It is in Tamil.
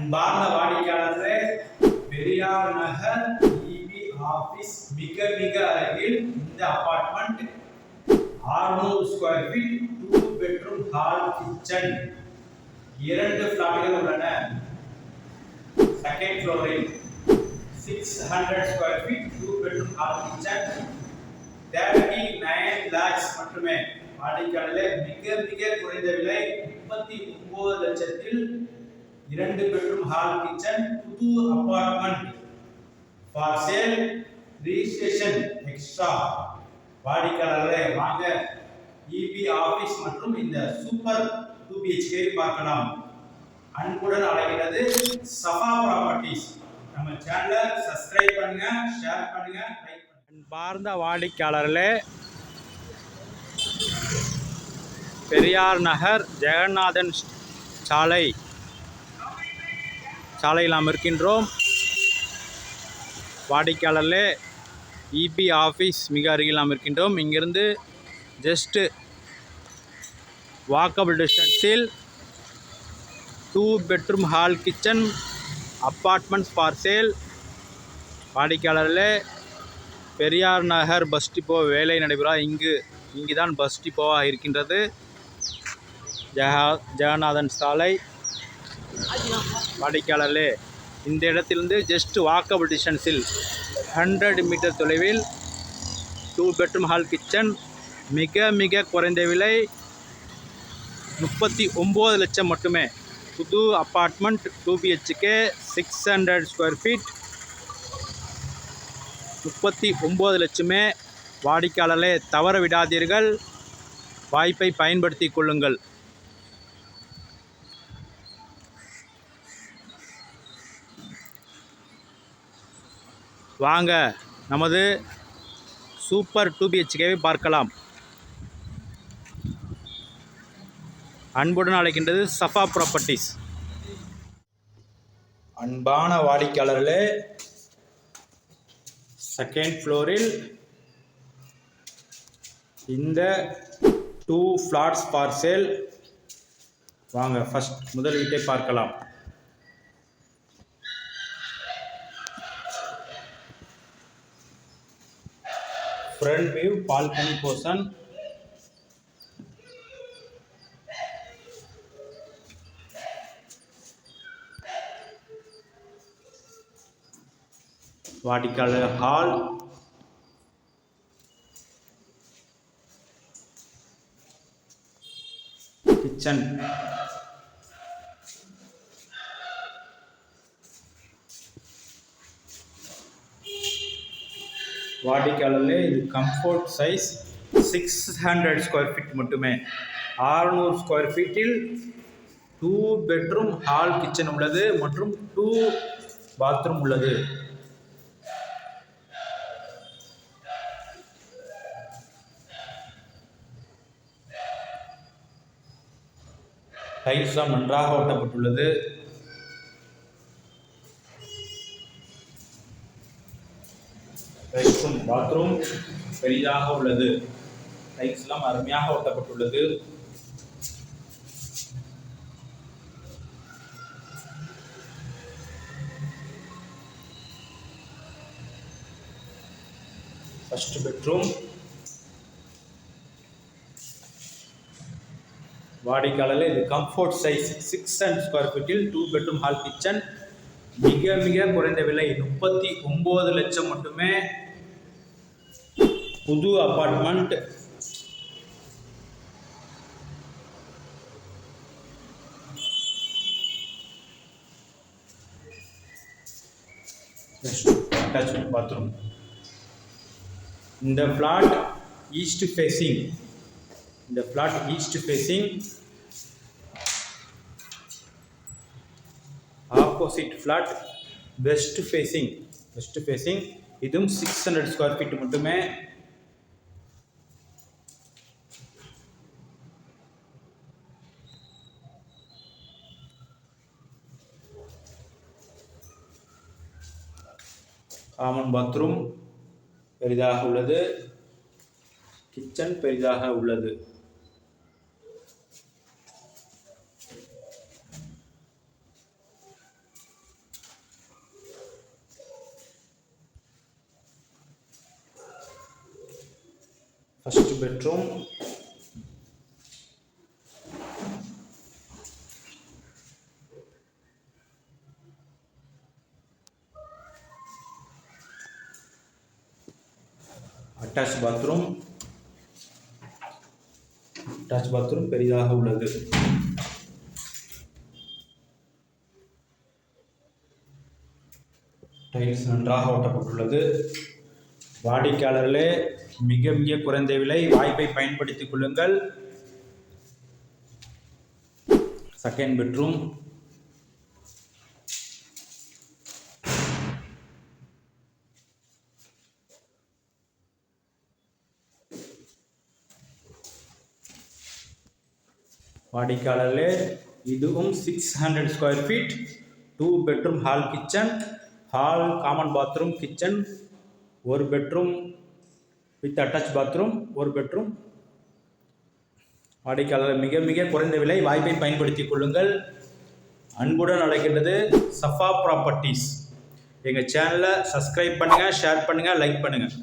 அன்பார்ந்த வாடிக்கையாளர்களே பெரியார் நகர் இபி ஆபீஸ் மிக மிக அருகில் இந்த apartment 600 square feet two bedroom hall kitchen இரண்டு ஃபிளாட்டுகள் உள்ளன செகண்ட் ஃப்ளோரில் six hundred square feet two bedroom hall kitchen thirty nine lakhs மட்டுமே. வாடிக்கையாளர்களே மிக மிக குறைந்த விலை முப்பத்தி ஒன்பது லட்சத்தில் இரண்டு பெட்ரூம் ஹால் கிச்சன் புது apartment for sale registration extra வாடிக்கையாளர்களே வாங்க. இபி ஆபீஸ் மற்றும் இந்த சூப்பர் டூ பிஹெச்கே பார்க்கலாம். அன்புடன் அழைக்கிறது சஃபா ப்ராப்பர்ட்டிஸ் நம்ம சேனலை சப்ஸ்கிரைப் பண்ணுங்க ஷேர் பண்ணுங்க லைக் பண்ணுங்க. பார்ந்த வாடிக்கையாளர்களே பெரியார் நகர் ஜெகநாதன் சாலை. சாலையில் நாம் இருக்கின்றோம். வாடிக்கையாளர்களே இபி ஆஃபீஸ் மிக அருகில் நாம் இருக்கின்றோம். இங்கிருந்து ஜஸ்ட்டு வாக்கபிள் டிஸ்டன்ஸில் two bedroom hall kitchen apartments for sale வாடிக்கையாளரில் Periyar Nagar bus depot வேலை நடைபெறா. இங்கு இங்கு தான் பஸ் டிப்போவாக இருக்கின்றது. ஜெகா ஜெகநாதன் சாலை. வாடிக்கையாளர்களே இந்த இடத்திலிருந்து ஜஸ்ட் வாக்கபிள் டிஸ்டன்ஸில் ஹண்ட்ரட் மீட்டர் தொலைவில் டூ பெட்ரூம் ஹால் கிச்சன் மிக மிக குறைந்த விலை முப்பத்தி ஒம்பது லட்சம் மட்டுமே. புது apartment two BHK six hundred square feet முப்பத்தி ஒம்பது லட்சமே. வாடிக்கையாளர்களே தவற விடாதீர்கள். வாய்ப்பை பயன்படுத்தி கொள்ளுங்கள். வாங்க நமது சூப்பர் டூ பிஹெச்கேவை பார்க்கலாம். அன்புடன் அழைக்கின்றது சஃபா ப்ராப்பர்ட்டிஸ். அன்பான வாடிக்கையாளர்களே செகண்ட் ஃப்ளோரில் இந்த டூ ஃப்ளாட்ஸ் பார்சேல் வாங்க ஃபர்ஸ்ட் முதல் வீட்டை பார்க்கலாம். ஃப்ரண்ட் வியூ பால்கனி போர்ஷன் வாடிக்கையாளர் ஹால் கிச்சன் வாடிக்கையாளர்ல இது comfort size six hundred square feet மட்டுமே. ஆறுநூறு ஸ்கொயர் ஃபீட்டில் டூ பெட்ரூம் ஹால் கிச்சன் உள்ளது மற்றும் டூ பாத்ரூம் உள்ளது. டைல்ஸ்லாம் நன்றாக ஒட்டப்பட்டுள்ளது. ரெஸ்ட் பாத்ரூம் பெரிதாக உள்ளது. டைல்ஸ்லாம் அருமையாக ஒட்டப்பட்டுள்ளது. ஃபர்ஸ்ட் பெட்ரூம் வாடிக்கையாளரில் இது comfort size six hundred square ஃபீட்டில் டூ பெட்ரூம் ஹால் கிச்சன் மிக மிக குறைந்த விலை. முப்பத்தி ஒம்பது லட்சம் மட்டுமே புது அப்பார்ட்மெண்ட் அட்டாச் பாத்ரூம் இந்த ஃப்ளாட் ஈஸ்ட் ஃபேஸிங் இந்த flat east facing opposite flat west facing west facing இதுவும் சிக்ஸ் ஹண்ட்ரட் ஸ்கொயர் ஃபீட் மட்டுமே. காமன் பாத்ரூம் பெரிதாக உள்ளது. கிச்சன் பெரிதாக உள்ளது. First bedroom attach bathroom attach bathroom பெரிதாக உள்ளது. டைல்ஸ் நன்றாக ஓட்டப்பட்டுள்ளது வாடிக்கையாளர்களே மிக மிக குறைந்த விலை வாய்ப்பை பயன்படுத்திக் கொள்ளுங்கள். செகண்ட் பெட்ரூம் வாடிக்கையாளர்களே இதுவும் six hundred square feet two bedroom hall kitchen hall common bathroom kitchen ஒரு பெட்ரூம் வித் அட்டாச் பாத்ரூம் ஒரு பெட்ரூம் வாடிக்கையாளர் மிக மிக குறைந்த விலை வாய்ப்பை பயன்படுத்திக் கொள்ளுங்கள். அன்புடன் அழைக்கின்றது சஃபா ப்ராப்பர்ட்டிஸ் எங்கள் சேனலை சப்ஸ்கிரைப் பண்ணுங்கள் ஷேர் பண்ணுங்கள் லைக் பண்ணுங்கள்